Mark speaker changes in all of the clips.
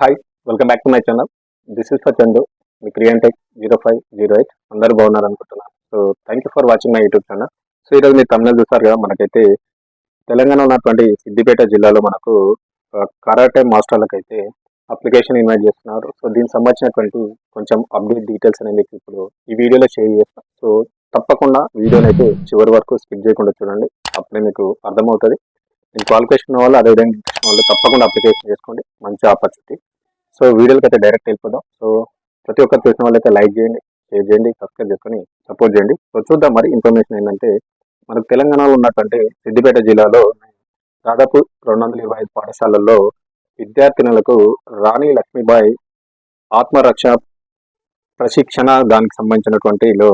Speaker 1: Hi welcome back to my channel this is for Chandu మీ క్రియంటెక్ zero five zero eight అందరు బాగున్నారు అనుకుంటున్నాను. So thank you for watching my YouTube channel so ఈరోజు మీరు తమిళ చూస్తారు కదా మనకైతే తెలంగాణ ఉన్నటువంటి సిద్దిపేట జిల్లాలో మనకు కరాటే మాస్టర్లకు అయితే అప్లికేషన్ ఇన్వైట్ చేస్తున్నారు. సో దీనికి సంబంధించినటువంటి కొంచెం అప్డేట్ డీటెయిల్స్ అనేది మీకు ఇప్పుడు ఈ వీడియోలో షేర్ చేస్తాను సో తప్పకుండా వీడియోని అయితే చివరి వరకు స్కిప్ చేయకుండా చూడండి. అప్పుడే మీకు అర్థమవుతుంది. నేను క్వాలిఫికేషన్ వాళ్ళు అదేవిధంగా ఇంట్రెస్ట్ వాళ్ళు తప్పకుండా అప్లికేషన్ చేసుకోండి. మంచి ఆపర్చునిటీ. సో వీడియోకి అయితే డైరెక్ట్ వెళ్ళిపోదాం. సో ప్రతి ఒక్కరు చూసిన వాళ్ళైతే లైక్ చేయండి షేర్ చేయండి సబ్స్క్రైబ్ చేసుకొని సపోర్ట్ చేయండి. సో చూద్దాం మరి ఇన్ఫర్మేషన్ ఏంటంటే మనకు తెలంగాణలో ఉన్నటువంటి సిద్దిపేట జిల్లాలో దాదాపు రెండు వందల ఇరవై ఐదు పాఠశాలల్లో విద్యార్థినులకు రాణి లక్ష్మీబాయి ఆత్మరక్ష ప్రశిక్షణ దానికి సంబంధించినటువంటి లో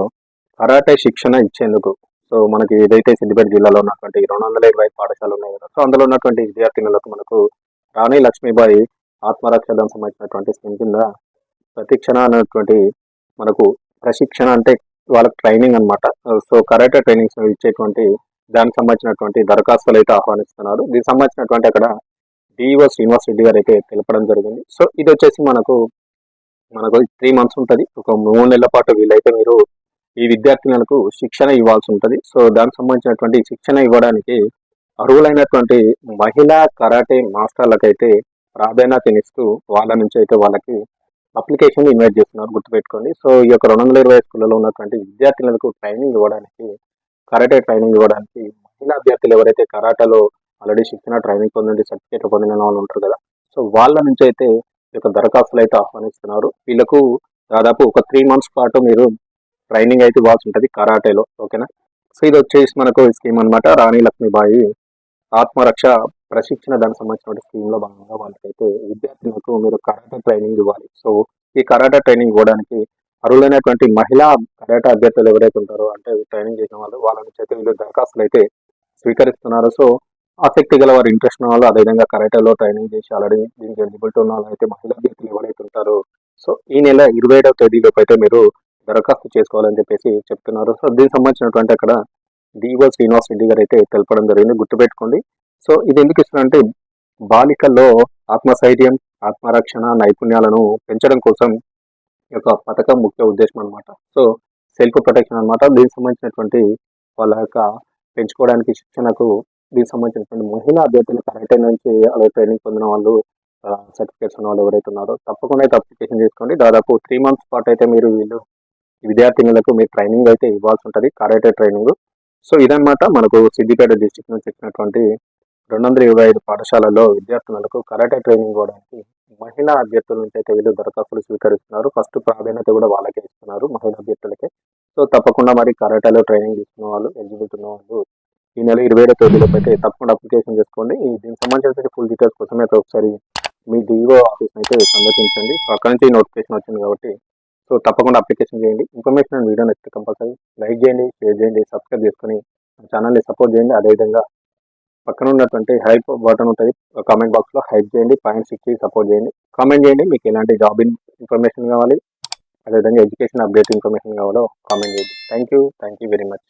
Speaker 1: కరాటే శిక్షణ ఇచ్చేందుకు సో మనకి ఏదైతే సిద్దిపేట జిల్లాలో ఉన్నటువంటి రెండు వందల ఇరవై పాఠశాలలు ఉన్నాయి కదా సో అందులో ఉన్నటువంటి విద్యార్థినులకు మనకు రాణి లక్ష్మీబాయి ఆత్మరక్ష దానికి సంబంధించినటువంటి స్కీమ్ కింద ప్రశిక్షణ అనేటువంటి మనకు ప్రశిక్షణ అంటే వాళ్ళకి ట్రైనింగ్ అనమాట సో కరాటే ట్రైనింగ్స్ ఇచ్చేటువంటి దానికి సంబంధించినటువంటి దరఖాస్తులు అయితే ఆహ్వానిస్తున్నారు. దీనికి సంబంధించినటువంటి అక్కడ డిఓ శ్రీనివాస్ రెడ్డి గారు అయితే తెలపడం జరిగింది. సో ఇది వచ్చేసి మనకు మనకు త్రీ మంత్స్ ఉంటుంది. ఒక మూడు నెలల పాటు వీలైతే మీరు ఈ విద్యార్థినులకు శిక్షణ ఇవ్వాల్సి ఉంటుంది. సో దానికి సంబంధించినటువంటి శిక్షణ ఇవ్వడానికి అర్హులైనటువంటి మహిళా కరాటే మాస్టర్లకైతే ప్రాధాన్యతనిస్తూ వాళ్ళ నుంచి అయితే వాళ్ళకి అప్లికేషన్ ఇన్వైట్ చేస్తున్నారు గుర్తుపెట్టుకోండి. సో ఈ యొక్క రెండు వందల ఇరవై స్కూళ్ళలో ఉన్నటువంటి విద్యార్థులకు ట్రైనింగ్ ఇవ్వడానికి కరాటే ట్రైనింగ్ ఇవ్వడానికి మహిళా అభ్యర్థులు ఎవరైతే కరాటలో ఆల్రెడీ శిక్షణ ట్రైనింగ్ పొందండి సర్టిఫికేట్ పొందిన వాళ్ళు ఉంటారు కదా. సో వాళ్ళ నుంచి అయితే ఈ యొక్క దరఖాస్తులు అయితే ఆహ్వానిస్తున్నారు. వీళ్ళకు దాదాపు ఒక త్రీ మంత్స్ పాటు మీరు ట్రైనింగ్ అయితే ఇవ్వాల్సి ఉంటుంది కరాటేలో ఓకేనా? సో ఇది వచ్చేసి మనకు స్కీమ్ అనమాట రాణి లక్ష్మీబాయి ఆత్మరక్ష ప్రశిక్షణ దానికి సంబంధించిన స్కీమ్లో భాగంగా వాళ్ళకైతే విద్యార్థులకు మీరు కరాటే ట్రైనింగ్ ఇవ్వాలి. సో ఈ కరాటే ట్రైనింగ్ ఇవ్వడానికి అర్హులైనటువంటి మహిళా కరాటే అభ్యర్థులు ఎవరైతే ఉంటారో అంటే ట్రైనింగ్ చేసిన వాళ్ళు వాళ్ళ నుంచి అయితే వీళ్ళు దరఖాస్తులు అయితే స్వీకరిస్తున్నారు. సో ఆసక్తి గల వారు ఇంట్రెస్ట్ ఉన్న వాళ్ళు అదేవిధంగా కరాటేలో ట్రైనింగ్ చేసి ఆల్రెడీ దీనికి ఎలిజిబిలిటీ ఉన్న వాళ్ళు అయితే మహిళా అభ్యర్థులు ఎవరైతే ఉంటారో సో ఈ నెల ఇరవై ఏడవ తేదీలోపు అయితే మీరు దరఖాస్తు చేసుకోవాలని చెప్పేసి చెప్తున్నారు. సో దీనికి సంబంధించినటువంటి అక్కడ డిఓ శ్రీనివాస్ రెడ్డి గారు అయితే తెలపడం జరిగింది. గుర్తుపెట్టుకోండి. సో ఇది ఎందుకు ఇస్తున్నారంటే బాలికల్లో ఆత్మస్థైర్యం ఆత్మరక్షణ నైపుణ్యాలను పెంచడం కోసం ఈ యొక్క పథకం ముఖ్య ఉద్దేశం అనమాట సో సెల్ఫ్ ప్రొటెక్షన్ అన్నమాట. దీనికి సంబంధించినటువంటి వాళ్ళ యొక్క పెంచుకోవడానికి శిక్షణకు దీనికి సంబంధించినటువంటి మహిళా అభ్యర్థులు కరాటే నుంచి అలాగే ట్రైనింగ్ పొందిన వాళ్ళు సర్టిఫికేట్స్ ఉన్న వాళ్ళు ఎవరైతే ఉన్నారో తప్పకుండా అయితే అప్లికేషన్ చేసుకోండి దాదాపు త్రీ మంత్స్ పాటు అయితే మీరు వీళ్ళు విద్యార్థినులకు మీరు ట్రైనింగ్ అయితే ఇవ్వాల్సి ఉంటుంది. కరాటే ట్రైనింగ్ సో ఇదనమాట మనకు సిద్దిపేట డిస్టిక్ నుంచి వచ్చినటువంటి రెండు వందల ఇరవై ఐదు పాఠశాలల్లో విద్యార్థినులకు కరాటే ట్రైనింగ్ ఇవ్వడానికి మహిళా అభ్యర్థుల నుంచి అయితే వీళ్ళు దరఖాస్తులు స్వీకరిస్తున్నారు. ఫస్ట్ ప్రాధాన్యత కూడా వాళ్ళకే ఇస్తున్నారు మహిళా అభ్యర్థులకే. సో తప్పకుండా మరి కరాటేలో ట్రైనింగ్ తీసుకున్న వాళ్ళు ఎలిజిబిలిటీ ఉన్న వాళ్ళు ఈ నెల ఇరవై ఏడో తేదీలోపు అయితే తప్పకుండా అప్లికేషన్ చేసుకోండి. దీనికి సంబంధించిన ఫుల్ డీటెయిల్స్ కోసం అయితే ఒకసారి మీ డిఓ ఆఫీస్ అయితే సందర్శించండి. అక్కడ నుంచి నోటిఫికేషన్ వచ్చింది కాబట్టి సో తప్పకుండా అప్లికేషన్ చేయండి. ఇన్ఫర్మేషన్ అండ్ వీడియో నచ్చితే కంపల్సరీ లైక్ చేయండి షేర్ చేయండి సబ్స్క్రైబ్ చేసుకొని ఛానల్ని సపోర్ట్ చేయండి. అదేవిధంగా పక్కన ఉన్నటువంటి హైప్ బటన్ ఉంటుంది. కామెంట్ బాక్స్లో హైప్ చేయండి పాయింట్స్ ఇచ్చి సపోర్ట్ చేయండి. కామెంట్ చేయండి మీకు ఎలాంటి జాబ్ ఇన్ఫర్మేషన్ కావాలి అదేవిధంగా ఎడ్యుకేషన్ అప్డేట్ ఇన్ఫర్మేషన్ కావాలో కామెంట్ చేయండి. Thank you thank you very much